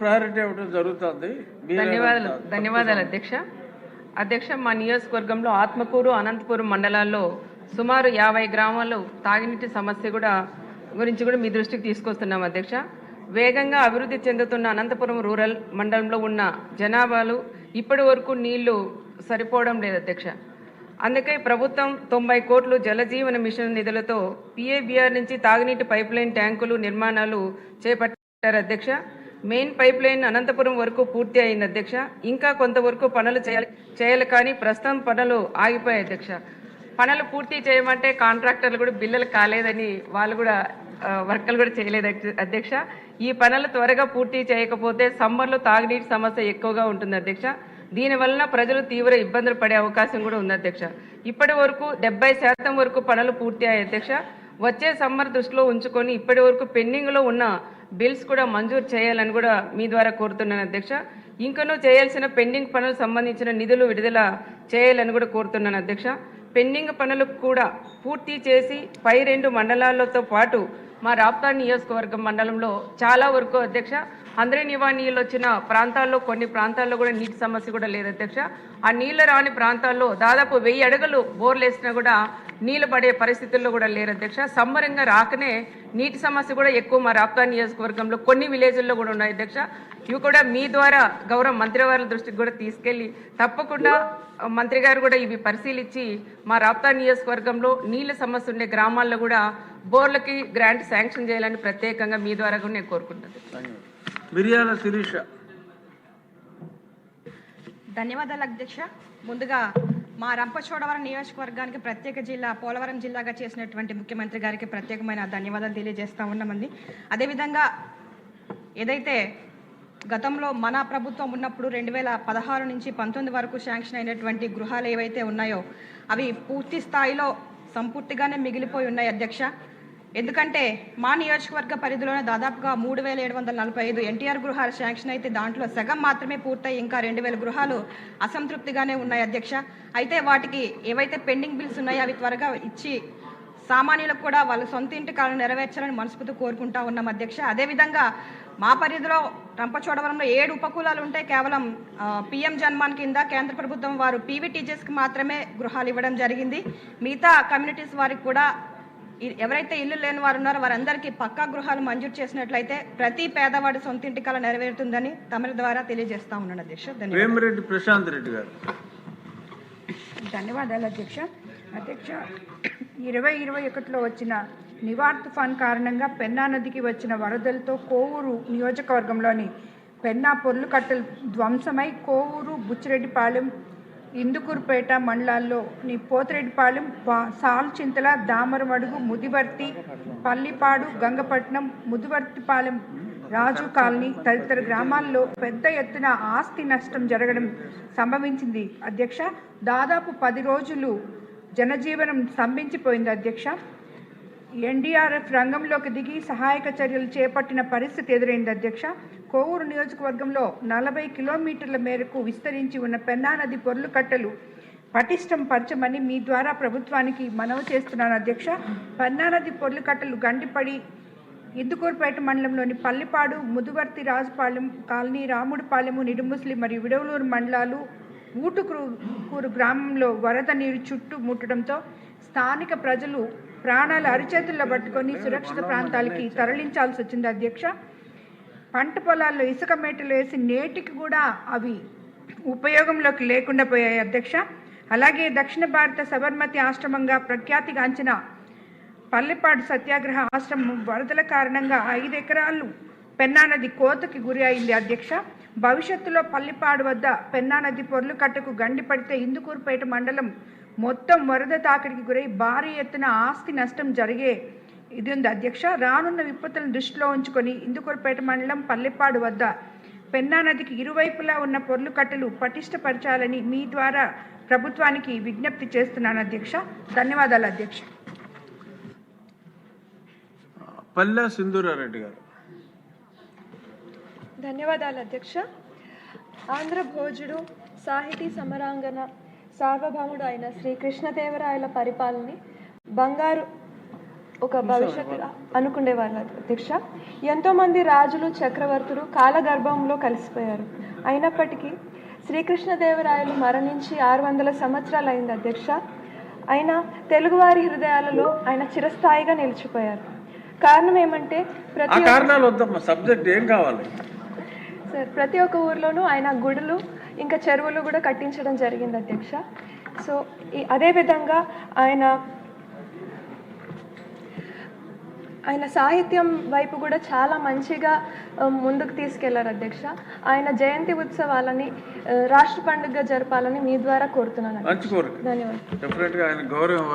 Priority ఇవ్వడం జరుగుతుంది. ధన్యవాదాలు ధన్యవాదాలు అధ్యక్ష. అధ్యక్ష మా నియోజకవర్గంలో ఆత్మకూరు అనంతపురం మండలాల్లో సుమారు యాభై గ్రామాలు తాగునీటి సమస్య కూడా గురించి కూడా మీ దృష్టికి తీసుకొస్తున్నాం అధ్యక్ష. వేగంగా అభివృద్ధి చెందుతున్న అనంతపురం రూరల్ మండలంలో ఉన్న జనాభాలు ఇప్పటి వరకు నీళ్ళు సరిపోవడం లేదు అధ్యక్ష. అందుకే ప్రభుత్వం తొంభై కోట్లు జలజీవన మిషన్ నిధులతో పిఏబిఆర్ నుంచి తాగునీటి పైప్ లైన్ ట్యాంకులు నిర్మాణాలు చేపట్టారు అధ్యక్ష. మెయిన్ పైప్ లైన్ అనంతపురం వరకు పూర్తి అయింది అధ్యక్ష. ఇంకా కొంతవరకు పనులు చేయాలి చేయాలి కానీ ప్రస్తుతం పనులు ఆగిపోయాయి అధ్యక్ష. పనులు పూర్తి చేయమంటే కాంట్రాక్టర్లు కూడా బిల్లులు కాలేదని వాళ్ళు కూడా వర్కలు కూడా చేయలేదు అధ్యక్ష. ఈ పనులు త్వరగా పూర్తి చేయకపోతే సమ్మర్లో తాగునీటి సమస్య ఎక్కువగా ఉంటుంది అధ్యక్ష. దీని వలన ప్రజలు తీవ్ర ఇబ్బందులు పడే అవకాశం కూడా ఉంది అధ్యక్ష. ఇప్పటి వరకు డెబ్బై శాతం వరకు పనులు పూర్తి అయ్యాయి అధ్యక్ష. వచ్చే సమ్మర్ దృష్టిలో ఉంచుకొని ఇప్పటి వరకు పెండింగ్లో ఉన్న బిల్స్ కూడా మంజూరు చేయాలని కూడా మీ ద్వారా కోరుతున్నాను అధ్యక్ష. ఇంకనూ చేయాల్సిన పెండింగ్ పనులకు సంబంధించిన నిధులు విడుదల చేయాలని కూడా కోరుతున్నాను అధ్యక్ష. పెండింగ్ పనులు కూడా పూర్తి చేసి పై రెండు మండలాలతో పాటు మా రాప్తా నియోజకవర్గం మండలంలో చాలా వరకు అధ్యక్ష. అందరి నివా నీళ్ళు వచ్చిన ప్రాంతాల్లో కొన్ని ప్రాంతాల్లో కూడా నీటి సమస్య కూడా లేదు అధ్యక్ష. ఆ నీళ్ళు రాని ప్రాంతాల్లో దాదాపు వెయ్యి అడుగులు బోర్లు వేసినా కూడా నీళ్ళు పడే పరిస్థితుల్లో కూడా లేరు అధ్యక్ష. సమ్మరంగా రాకనే నీటి సమస్య కూడా ఎక్కువ మా రాప్తా నియోజకవర్గంలో కొన్ని విలేజ్ల్లో కూడా ఉన్నాయి అధ్యక్ష. ఇవి కూడా మీ ద్వారా గౌరవ మంత్రివారి దృష్టికి కూడా తీసుకెళ్ళి తప్పకుండా మంత్రి గారు కూడా ఇవి పరిశీలించి మా రాప్తా నియోజకవర్గంలో నీళ్ళ సమస్య ఉండే గ్రామాల్లో కూడా బోర్లకి గ్రాంట్ శాంక్షన్ చేయాలని ప్రత్యేకంగా మీ ద్వారా కూడా నేను కోరుకుంటాను ధన్యవాదాలు. మిరియాల శిరీష. ధన్యవాదాలు అధ్యక్ష. ముందుగా మా రంపచోడవరం నియోజకవర్గానికి ప్రత్యేక జిల్లా పోలవరం జిల్లాగా చేసినటువంటి ముఖ్యమంత్రి గారికి ప్రత్యేకమైన ధన్యవాదాలు తెలియజేస్తూ ఉన్నామండి. అదేవిధంగా ఏదైతే గతంలో మన ప్రభుత్వం ఉన్నప్పుడు రెండు వేల పదహారు నుంచి పంతొమ్మిది వరకు శాంక్షన్ అయినటువంటి గృహాలు ఏవైతే ఉన్నాయో అవి పూర్తి స్థాయిలో సంపూర్తిగానే మిగిలిపోయి ఉన్నాయి అధ్యక్ష. ఎందుకంటే మా నియోజకవర్గ పరిధిలోనే దాదాపుగా మూడు వేల ఏడు వందల నలభై ఐదు ఎన్టీఆర్ గృహాలు శాంక్షన్ అయితే దాంట్లో సగం మాత్రమే పూర్తయి ఇంకా రెండు వేల గృహాలు అసంతృప్తిగానే ఉన్నాయి అధ్యక్ష. అయితే వాటికి ఏవైతే పెండింగ్ బిల్స్ ఉన్నాయో అవి త్వరగా ఇచ్చి సామాన్యులకు కూడా వాళ్ళ సొంత ఇంటి కాలను నెరవేర్చాలని మనస్ఫూర్తి కోరుకుంటా ఉన్నాం అధ్యక్ష. అదేవిధంగా మా పరిధిలో రంపచోడవరంలో ఏడు ఉపకూలాలు ఉంటే కేవలం పిఎం జన్మాన్ కింద కేంద్ర ప్రభుత్వం వారు పీవీటీజెస్కి మాత్రమే గృహాలు ఇవ్వడం జరిగింది. మిగతా కమ్యూనిటీస్ వారికి కూడా ఎవరైతే ఇల్లు లేని వారు ఉన్నారో వారందరికీ పక్కా గృహాలు మంజూరు చేసినట్లయితే ప్రతి పేదవాడి సొంత ఇంటి కల నెరవేరుతుందని తమరి ద్వారా తెలియజేస్తా ఉన్నాను అధ్యక్ష. ధన్యవాదాలు. ప్రశాంత్ రెడ్డి గారు. ధన్యవాదాలు అధ్యక్ష. అధ్యక్ష ఇరవై ఇరవై ఒకటిలో వచ్చిన నివార్ తుఫాన్ కారణంగా పెన్నా నదికి వచ్చిన వరదలతో కోవూరు నియోజకవర్గంలోని పెన్నా పొర్లు కట్టలు ధ్వంసమై కోవూరు బుచ్చిరెడ్డిపాలెం ఇందుకూరుపేట మండలాల్లో పోతిరెడ్డిపాలెం పా- సాల్చింతల దామరమడుగు ముదివర్తి పల్లిపాడు గంగపట్నం ముదివర్తిపాలెం రాజు కాలనీ తదితర గ్రామాల్లో పెద్ద ఎత్తున ఆస్తి నష్టం జరగడం సంభవించింది. అధ్యక్ష దాదాపు పది రోజులు జనజీవనం స్తంభించిపోయింది అధ్యక్ష. ఎన్డీఆర్ఎఫ్ రంగంలోకి దిగి సహాయక చర్యలు చేపట్టిన పరిస్థితి ఎదురైంది అధ్యక్ష. కోవూరు నియోజకవర్గంలో నలభై కిలోమీటర్ల మేరకు విస్తరించి ఉన్న పెన్నా నది పొర్లు కట్టలు పటిష్టం పరచమని మీ ద్వారా ప్రభుత్వానికి మనవి చేస్తున్నాను అధ్యక్ష. పెన్నా నది పొర్లు కట్టలు గండిపడి ఇందుకూరుపేట మండలంలోని పల్లిపాడు ముదువర్తి రాజుపాలెం కాలనీ రాముడిపాలెము నిడుముస్లి మరియు విడవలూరు మండలాలు ఊటుకూరు గ్రామంలో వరద నీరు చుట్టూ ముట్టడంతో స్థానిక ప్రజలు ప్రాణాలు అరిచేతుల్లో పట్టుకొని సురక్షిత ప్రాంతాలకి తరలించాల్సి వచ్చింది అధ్యక్ష. పంట పొలాల్లో ఇసుక మేటలు వేసి నేటికి కూడా అవి ఉపయోగంలోకి లేకుండా పోయాయి అధ్యక్ష. అలాగే దక్షిణ భారత సబర్మతి ఆశ్రమంగా ప్రఖ్యాతిగాంచిన పల్లెపాడు సత్యాగ్రహ ఆశ్రమం వరదల కారణంగా ఐదు ఎకరాలు పెన్నా నది కోతకి గురి అయింది అధ్యక్ష. భవిష్యత్తులో పల్లిపాడు వద్ద పెన్నా నది పొర్లు కట్టకు గండి పడితే ఇందుకూరుపేట మండలం మొత్తం వరద తాకిడికి గురై భారీ ఎత్తున ఆస్తి నష్టం జరిగే ఇది ఉంది అధ్యక్ష రానున్న విపత్తులను దృష్టిలో ఉంచుకొని ఇందుకూరుపేట మండలం పల్లెపాడు వద్ద పెన్నా నదికి ఇరువైపులా ఉన్న పొర్లు కట్టలు పటిష్టపరచాలని మీ ద్వారా ప్రభుత్వానికి విజ్ఞప్తి చేస్తున్నాను అధ్యక్ష. ధన్యవాదాలు అధ్యక్ష. పల్లె సింధూరారెడ్డి గారు. ధన్యవాదాలు అధ్యక్ష. ఆంధ్ర భోజుడు సాహితీ సమరాంగన సార్వభౌముడు అయిన శ్రీ కృష్ణదేవరాయల పరిపాలనని బంగారు ఒక భవిష్యత్తు అనుకునేవారు అధ్యక్ష. ఎంతోమంది రాజులు చక్రవర్తులు కాలగర్భంలో కలిసిపోయారు. అయినప్పటికీ శ్రీకృష్ణదేవరాయలు మరణించి ఆరు వందల సంవత్సరాలు అయింది అధ్యక్ష. ఆయన తెలుగువారి హృదయాలలో ఆయన చిరస్థాయిగా నిలిచిపోయారు. కారణం ఏమంటే ప్రతి కారణాలు సబ్జెక్ట్ ఏం కావాలి? సార్ ప్రతి ఒక్క ఊర్లోనూ ఆయన గుడులు ఇంకా చెరువులు కూడా కట్టించడం జరిగింది అధ్యక్ష. సో అదేవిధంగా ఆయన ఆయన సాహిత్యం వైపు కూడా చాలా మంచిగా ముందుకు తీసుకెళ్ళారు అధ్యక్ష. ఆయన జయంతి ఉత్సవాలని రాష్ట్ర పండుగగా జరపాలని మీ ద్వారా కోరుతున్నాను ధన్యవాదాలు. ఆయన గౌరవం